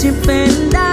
to bend down.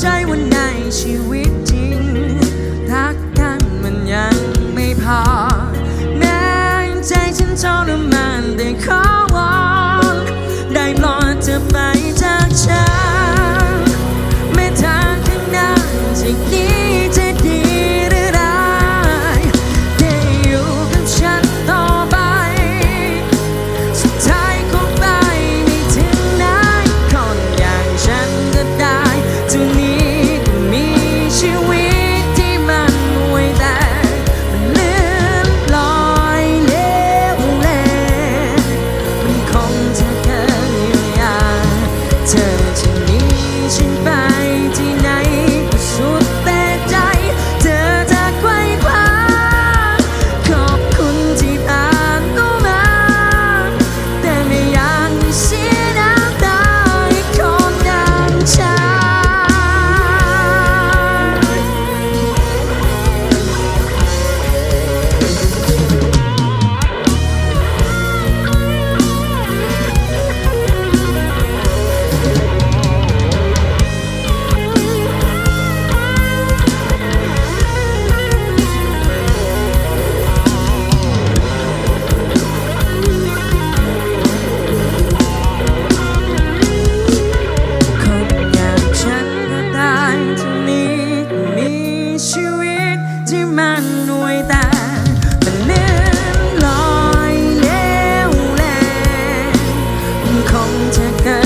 ใจวันในชีวิตจริง 언제까지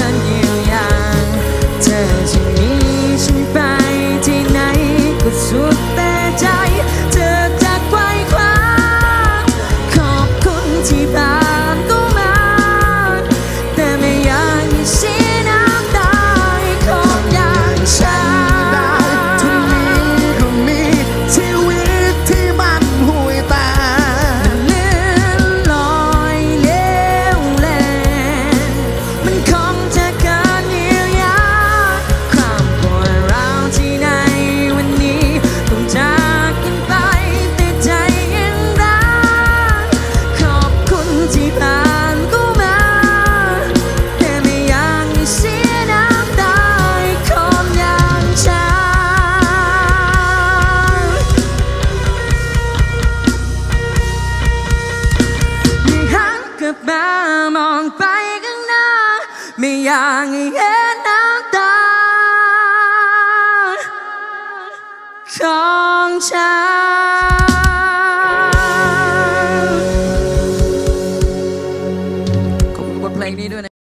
ลับมามองไปข้างหน้า ไม่อยากเห็นน้ำตาของฉัน